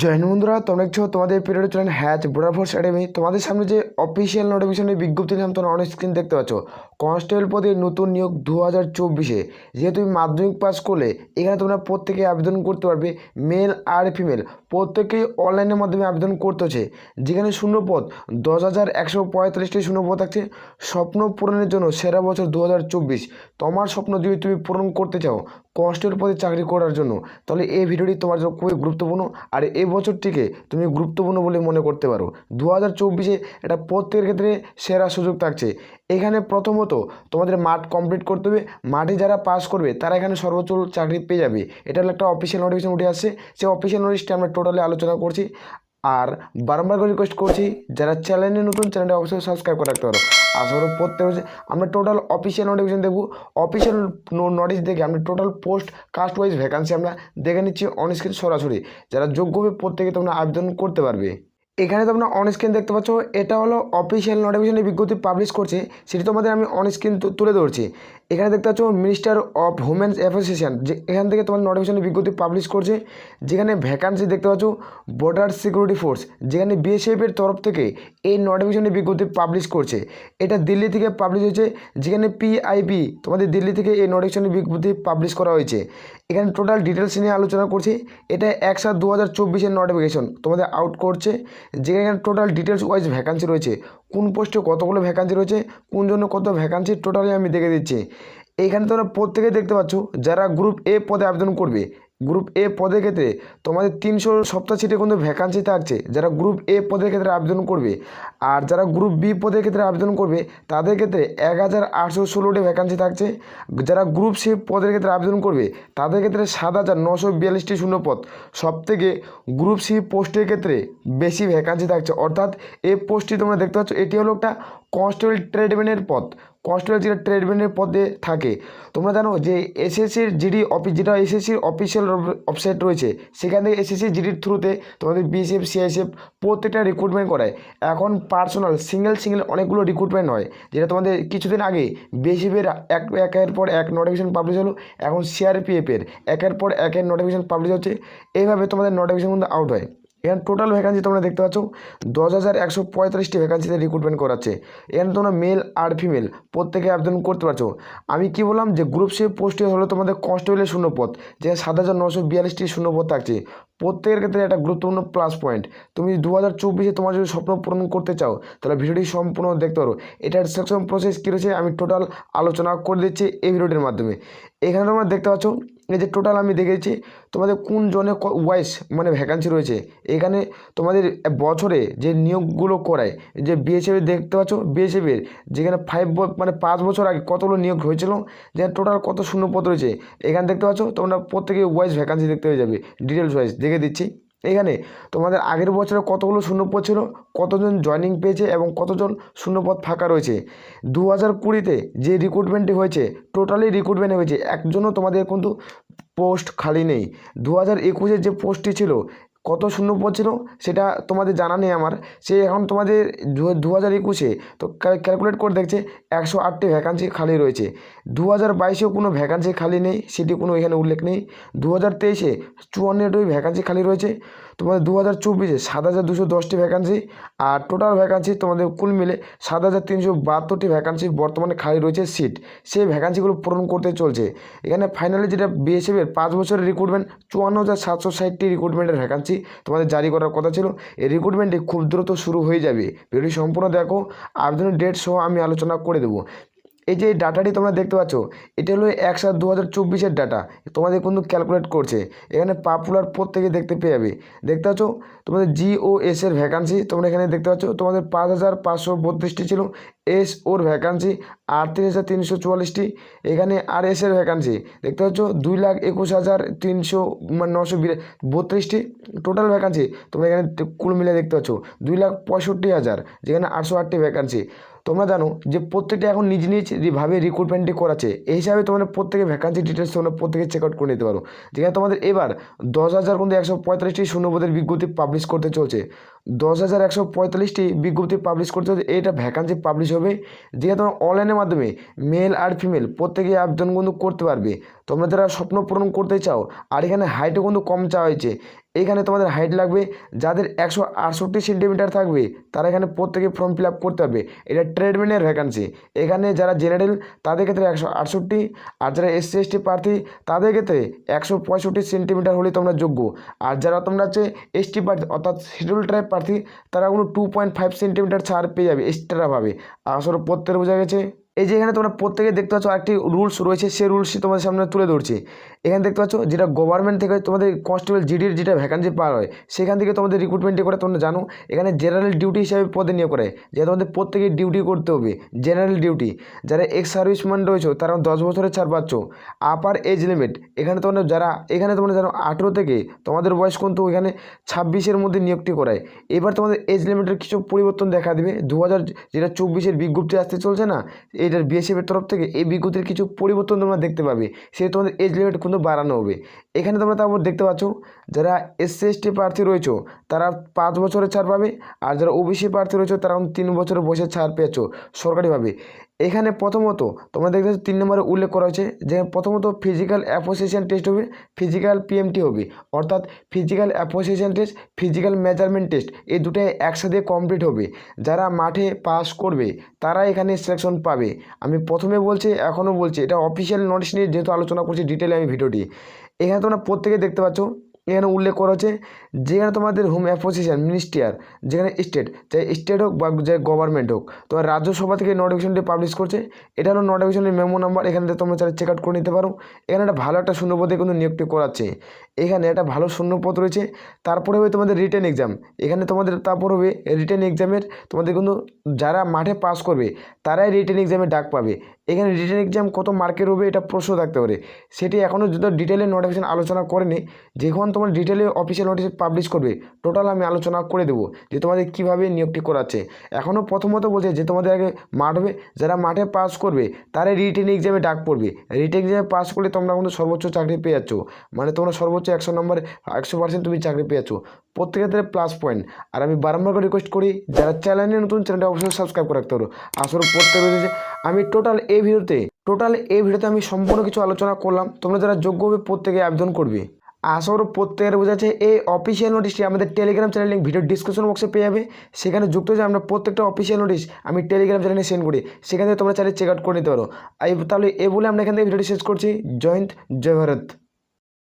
জয় হিন্দ বন্ধুরা, তোমরা দেখছ তোমাদের পিরিয়ড চ্যানেল হ্যাচ বোডাফোর্স ফোর্স একাডেমি। তোমাদের সামনে যে অফিসিয়াল নোটিফিকেশনের বিজ্ঞপ্তি নিলাম, তোমরা অনেক স্ক্রিন দেখতে পাচ্ছ। কনস্টেবল পদে নতুন নিয়োগ দু হাজার চব্বিশে। যেহেতু তুমি মাধ্যমিক পাস করলে, এখানে তোমরা প্রত্যেকে আবেদন করতে পারবে, মেল আর ফিমেল। প্রত্যেকেই অনলাইনের মাধ্যমে আবেদন করতে হচ্ছে যেখানে শূন্যপদ, দশ হাজার একশো পঁয়তাল্লিশটি শূন্যপদ থাকছে। স্বপ্ন পূরণের জন্য সেরা বছর দু হাজার চব্বিশ। তোমার স্বপ্ন যদি তুমি পূরণ করতে চাও, কনস্টেবল পদে চাকরি করার জন্য, তাহলে এই ভিডিওটি তোমার জন্য খুবই গুরুত্বপূর্ণ। আর এই বছরটিকে তুমি গুরুত্বপূর্ণ বলে মনে করতে পারো। দু হাজার চব্বিশে এটা প্রত্যেকের ক্ষেত্রে সেরা সুযোগ থাকছে। এখানে প্রথমত তোমাদের মাঠ কমপ্লিট করতে হবে। মাঠে যারা পাস করবে, তারা এখানে সর্বোচ্চ চাকরি পেয়ে যাবে। এটা হলো একটা অফিসিয়াল নোটিফিকেশন উঠে আসছে। সেই অফিসিয়াল নোটিশটি আমরা টোটালি আলোচনা করছি। আর বারংবার করে রিকোয়েস্ট করছি, যারা চ্যানেলে নতুন চ্যানেলটা অবশ্যই সাবস্ক্রাইব করে রাখতে পারো। করি প্রত্যেক আমরা টোটাল অফিসিয়াল নোটিফিকেশন দেখব। অফিসিয়াল নোটিশ দেখে আমরা total post caste wise vacancy আমরা দেখে নিচ্ছি অন স্ক্রিন সরাসরি। যারা যোগ্য হবে প্রত্যেকে তোমরা আবেদন করতে পারবে। এখানে তোমরা অন স্ক্রিন দেখতে পাচ্ছ, এটা হলো অফিসিয়াল নোটিফিকেশনের বিজ্ঞপ্তি পাবলিশ করছে, সেটি তোমাদের আমি অন স্ক্রিন তুলে ধরছি। এখানে দেখতে পাচ্ছ মিনিস্টার অফ হোমেন্স অ্যাসোসিয়েশন যে এখান থেকে তোমার নোটিফিকেশনের বিজ্ঞপ্তি পাবলিশ করছে, যেখানে ভ্যাকান্সি দেখতে পাচ্ছ বর্ডার সিকিউরিটি ফোর্স যেখানে বিএসএফের তরফ থেকে এই নোটিফিকেশনের বিজ্ঞপ্তি পাবলিশ করছে। এটা দিল্লি থেকে পাবলিশ হয়েছে, যেখানে পিআইবি তোমাদের দিল্লি থেকে এই নোটিফিকেশনের বিজ্ঞপ্তি পাবলিশ করা হয়েছে। এখানে টোটাল ডিটেলস নিয়ে আলোচনা করছি, এটা এক সাত দু হাজার চব্বিশের নোটিফিকেশন তোমাদের আউট করছে। যেখানে টোটাল ডিটেলস ওয়াইজ ভ্যাকান্সি রয়েছে, কোন পোস্টে কতগুলো ভ্যাকান্সি রয়েছে, কোন জন্য কত ভ্যাকান্সি টোটালি আমি দেখে দিচ্ছি। এইখানে তোমরা প্রত্যেকে দেখতে পাচ্ছ, যারা গ্রুপ এ পদে আবেদন করবে গ্রুপ এ পদের ক্ষেত্রে তোমাদের তিনশো সপ্তাহ সিটে কিন্তু ভ্যাকান্সি থাকছে। যারা গ্রুপ এ পদের ক্ষেত্রে আবেদন করবে আর যারা গ্রুপ বি পদের ক্ষেত্রে আবেদন করবে, তাদের ক্ষেত্রে এক হাজার আটশো ষোলোটি ভ্যাকান্সি থাকছে। যারা গ্রুপ সি পদের ক্ষেত্রে আবেদন করবে, তাদের ক্ষেত্রে সাত হাজার নশো বিয়াল্লিশটি শূন্যপদ। সব থেকে গ্রুপ সি পোস্টের ক্ষেত্রে বেশি ভ্যাকান্সি থাকছে। অর্থাৎ এই পোস্টটি তোমরা দেখতে পাচ্ছ, এটি হলো একটা কনস্টেবল ট্রেডম্যানের পদ। কনস্টেবল যেটা ট্রেডম্যানের পদে থাকে। তোমরা জানো যে এসএসসির জিডি অফিস যেটা এসএসসির অফিসিয়াল ওয়েবসাইট রয়েছে, সেখান থেকে এসএসসি জিডির থ্রুতে তোমাদের বিএসএফ সিআইএসএফ প্রত্যেকটা রিক্রুটমেন্ট করায়। এখন পার্সোনাল সিঙ্গেল সিঙ্গেল অনেকগুলো রিক্রুটমেন্ট হয়, যেটা তোমাদের কিছুদিন আগে বিএসএফের এক, একের পর এক নোটিফিকেশন পাবলিশ হলো, এখন সিআরপিএফের একের পর একের নোটিফিকেশন পাবলিশ হচ্ছে। এইভাবে তোমাদের নোটিফিকেশন কিন্তু আউট হয়। এখানে টোটাল ভ্যাকান্সি তোমরা দেখতে পাচ্ছ, দশ হাজার একশো পঁয়তাল্লিশটি ভ্যাকান্সিতে রিক্রুটমেন্ট করাচ্ছে। এখানে তোমরা মেল আর ফিমেল প্রত্যেকে আবেদন করতে পারছ। আমি কি বললাম যে গ্রুপ সি পোস্টে হলো তোমাদের কনস্টেবলের শূন্যপদ, যে সাত হাজার নশো বিয়াল্লিশটি শূন্য পথ থাকছে। প্রত্যেকের ক্ষেত্রে একটা গুরুত্বপূর্ণ প্লাস পয়েন্ট তুমি দু হাজার চব্বিশে তোমার যদি স্বপ্ন পূরণ করতে চাও, তাহলে ভিডিওটি সম্পূর্ণ দেখতে পারো। এটার সেকশন প্রসেস কী রয়েছে আমি টোটাল আলোচনা করে দিচ্ছি এই ভিডিওটির মাধ্যমে। এখানে তোমরা দেখতে পাচ্ছ, এই যে টোটাল আমি দেখেছি, তোমাদের কোন জনে ওয়াইস মানে ভ্যাকান্সি রয়েছে। এখানে তোমাদের বছরে যে নিয়োগগুলো করায় যে বিএসএফের দেখতে পাচ্ছ বিএসএফের যেখানে ফাইভ মানে পাঁচ বছর আগে কতগুলো নিয়োগ হয়েছিল, যেখানে টোটাল কত শূন্যপদ রয়েছে, এখানে দেখতে পাচ্ছ, তোমরা প্রত্যেকে ওয়াইস ভ্যাকান্সি দেখতে হয়ে যাবে ডিটেলস ওয়াইজ দেখে দিচ্ছি। এখানে তোমাদের আগের বছরে কতগুলো শূন্যপদ ছিল? কতজন জয়নিং পেয়েছে এবং কতজন শূন্যপদ ফাঁকা রয়েছে? দু হাজার কুড়িতে যে রিক্রুটমেন্টটি হয়েছে টোটালি রিক্রুটমেন্ট হয়েছে। একজনও তোমাদের কিন্তু পোস্ট খালি নেই। দু হাজার একুশের যে পোস্টটি ছিল কত শূন্য পদ ছিল সেটা তোমাদের জানা নেই আমার। সে এখন তোমাদের দু হাজার একুশে তো ক্যালকুলেট করে দেখছে একশো আটটি ভ্যাকান্সি খালি রয়েছে। দু হাজার বাইশেও কোনো ভ্যাকান্সি খালি নেই, সেটি কোনো এখানে উল্লেখ নেই। দু হাজার তেইশে চুয়ান্নটি ভ্যাকান্সি খালি রয়েছে। তোমাদের দু হাজার চব্বিশে সাত হাজার দুশো দশটি ভ্যাকান্সি আর টোটাল ভ্যাকান্সি তোমাদের কুল মিলে সাত হাজার তিনশো বাহাত্তরটি ভ্যাকান্সি বর্তমানে খালি রয়েছে সিট সেই ভ্যাকান্সিগুলো পূরণ করতে চলছে। এখানে ফাইনালি যেটা বিএসএফের পাঁচ বছরের রিক্রুটমেন্ট চুয়ান্ন হাজার সাতশো ষাটটি রিক্রুটমেন্টের ভ্যাকান্সি তোমাদের জারি করার কথা ছিল। এই রিক্রুটমেন্টটি খুব দ্রুত শুরু হয়ে যাবে। ভিডিওটি সম্পূর্ণ দেখো। আবেদনের ডেট সহ আমি আলোচনা করে দেবো। এই যে ডাটাটি তোমরা দেখতে পাচ্ছ, এটা হলো এক সাত দু হাজার চব্বিশের ডাটা। তোমাদের কিন্তু ক্যালকুলেট করছে। এখানে পপুলার প্রত্যেকে দেখতে পেয়ে যাবে। দেখতে পাচ্ছ, তোমাদের জিও এর ভ্যাকান্সি তোমরা এখানে দেখতে পাচ্ছ। তোমাদের পাঁচ হাজার পাঁচশো বত্রিশটি ছিল। এস ওর ভ্যাকান্সি আটত্রিশ হাজার তিনশো চুয়াল্লিশটি। এখানে আর এস এর ভ্যাকান্সি দেখতে পাচ্ছ দুই লাখ একুশ হাজার তিনশো মানে নশো বত্রিশটি টোটাল ভ্যাকান্সি তোমরা এখানে কুল মিলে দেখতে পাচ্ছ, দুই লাখ পঁয়ষট্টি হাজার, যেখানে আটশো আটটি ভ্যাকান্সি তোমরা জানো যে প্রত্যেকটা এখন নিজ নিজ ভাবে রিক্রুটমেন্টটি করাচ্ছে এই হিসাবে তোমাদের প্রত্যেকে ভ্যাকান্সি ডিটেলস তোমরা প্রত্যেকে চেক আউট করে নিতে পারো। যেখানে তোমাদের এবার দশ হাজার কিন্তু একশো পঁয়তাল্লিশটি শূন্যপদের বিজ্ঞপ্তি পাবলিশ করতে চলছে। দশ হাজার একশো পঁয়তাল্লিশটি বিজ্ঞপ্তি পাবলিশ করতে হবে এটা ভ্যাকান্সি পাবলিশ হবে। যেহেতু অনলাইনের মাধ্যমে মেল আর ফিমেল প্রত্যেকেই আবেদন কিন্তু করতে পারবে। তোমরা যারা স্বপ্ন পূরণ করতে চাও? আর এখানে হাইটও কিন্তু কম চাওয়া হয়েছে। এখানে তোমাদের হাইট লাগবে, যাদের একশো আটষট্টি সেন্টিমিটার থাকবে, তারা এখানে প্রত্যেকে ফর্ম ফিল করতে হবে। এটা ট্রেডম্যানের ভ্যাকান্সি এখানে যারা জেনারেল তাদের ক্ষেত্রে একশো আটষট্টি, আর যারা এসসি এসটি প্রার্থী, তাদের ক্ষেত্রে একশো পঁয়ষট্টি সেন্টিমিটার হলেই তোমরা যোগ্য। আর যারা তোমরা হচ্ছে এসটি প্রার্থী, অর্থাৎ শিডিউল ট্রাইব প্রার্থী, তারা কোনো টু পয়েন্ট ফাইভ সেন্টিমিটার ছাড় পেয়ে যাবে এক্সট্রাভাবে আসলে প্রত্যেকের বোঝা গেছে? এই যে এখানে তোমরা প্রত্যেকে দেখতে পাচ্ছ একটি রুলস রয়েছে সেই রুলসই তোমাদের সামনে তুলে ধরছি। এখানে দেখতে পাচ্ছ যেটা গভর্নমেন্ট থেকে তোমাদের কনস্টেবল জিডির যেটা ভ্যাকান্সি পাওয়া হয়, সেখান থেকে তোমাদের রিক্রুটমেন্টে করে তোমরা জানো। এখানে জেনারেল ডিউটি হিসাবে পদে নিয়োগ করে যে তোমাদের প্রত্যেকে ডিউটি করতে হবে জেনারেল ডিউটি যারা এক্স সার্ভিসম্যান রয়েছে, তারা দশ বছরের ছাড় পাচ্ছ। আপার এজ লিমিট এখানে তোমরা যারা, এখানে তোমরা জানো আঠেরো থেকে তোমাদের বয়স কিন্তু এখানে ছাব্বিশের মধ্যে নিয়োগটি করায়। এবার তোমাদের এজ লিমিটের কিছু পরিবর্তন দেখা দেবে। দু হাজার যেটা চব্বিশের বিজ্ঞপ্তি আসতে চলছে না এটার বিএসএফের তরফ থেকে এই বিজ্ঞপ্তির কিছু পরিবর্তন তোমরা দেখতে পাবে। সে তোমাদের এজ লিমিট কিন্তু বাড়ানো হবে। এখানে তোমরা তারপর দেখতে পাচ্ছ, যারা এসসি এসটি প্রার্থী রয়েছে, তারা পাঁচ বছরের ছাড় পাবে, আর যারা ওবিসি প্রার্থী রয়েছে, তারা তিন বছরের বসে ছাড় পেয়েছ সরকারিভাবে। এখানে প্রথমত তোমরা দেখতে তিন নম্বরে উল্লেখ করা হয়েছে যে প্রথমত ফিজিক্যাল অ্যাপোসিয়েশন টেস্ট হবে ফিজিক্যাল পিএমটি হবে। অর্থাৎ ফিজিক্যাল অ্যাপোসিয়েশন টেস্ট ফিজিক্যাল মেজারমেন্ট টেস্ট এই দুটোই একসাথে কমপ্লিট হবে। যারা মাঠে পাস করবে, তারা এখানে সিলেকশন পাবে। আমি প্রথমে বলছি, এখনও বলছি, এটা অফিসিয়াল নোটিশ নিয়ে যেহেতু আলোচনা করছি ডিটেলে আমি ভিডিওটি। এখানে তোমরা প্রত্যেকে দেখতে পাচ্ছ এখানে উল্লেখ করা হচ্ছে যেখানে তোমাদের হোম অ্যাসোসিয়েশন মিনিস্ট্রিয়ার যেখানে স্টেট চাই স্টেট হোক বা যে গভর্নমেন্ট হোক তোমার রাজ্যসভা থেকে নোটিফিকেশনটি পাবলিশ করছে। এটা হলো নোটিফিকেশনের মেমো নাম্বার এখানে তোমরা চাইলে চেক আউট করে নিতে পারো। এখানে একটা ভালো একটা শূন্যপদে কিন্তু নিয়োগটি করাচ্ছে। এখানে একটা ভালো শূন্যপদ রয়েছে। তারপরে হবে তোমাদের রিটেন এক্সাম এখানে তোমাদের তারপর হবে রিটেন এক্সামের তোমাদের কিন্তু যারা মাঠে পাস করবে, তারাই রিটেন এক্সামে ডাক পাবে। এখানে রিটেন এক্সাম কত মার্কের হবে এটা প্রশ্ন থাকতে পারে। সেটি এখনও যত ডিটেলে নোটিফিকেশন আলোচনা করেনি, যখন তোমার ডিটেলে অফিসিয়াল নোটিশ পাবলিশ করবে টোটাল আমি আলোচনা করে দেবো যে তোমাদের কীভাবে নিয়োগটি করাচ্ছে। এখনও প্রথমত বলছে যে তোমাদের আগে মাঠ হবে, যারা মাঠে পাস করবে, তারাই রিটেন এক্সামে ডাক পড়বে। রিটেন এক্সামে পাস করলে তোমরা কিন্তু সর্বোচ্চ চাকরি পেয়ে যাচ্ছ। মানে তোমরা সর্বোচ্চ একশো নম্বর একশো পার্সেন্ট তুমি চাকরি পেয়ে যাচ্ছ প্রত্যেকের ক্ষেত্রে প্লাস পয়েন্ট আর আমি বারবার করে রিকোয়েস্ট করি, যারা চ্যানেলে নতুন চ্যানেলটা অবশ্যই সাবস্ক্রাইব করে রাখতে পারো। আসলে প্রত্যেক রয়েছে আমি টোটাল এই ভিডিওতে টোটাল এই ভিডিওতে আমি সম্পূর্ণ কিছু আলোচনা করলাম। তোমরা যারা যোগ্য হবে প্রত্যেকে আবেদন করবে। আশা করো প্রত্যেকের বোঝাচ্ছে এই অফিসিয়াল নোটিশটি আমাদের Telegram channel link video description বক্সে পেয়ে যাবে। সেখানে যুক্ত হয়ে আমরা প্রত্যেকটা অফিসিয়াল নোটিশ আমি টেলিগ্রাম চ্যানেলে সেন্ড করি। সেখান থেকে তোমরা চাইলে চেক আউট করে নিতে পারো। তাহলে এ বলে আমরা এখান থেকে ভিডিওটি শেষ করছি। জয় হিন্দ, জয় ভারত।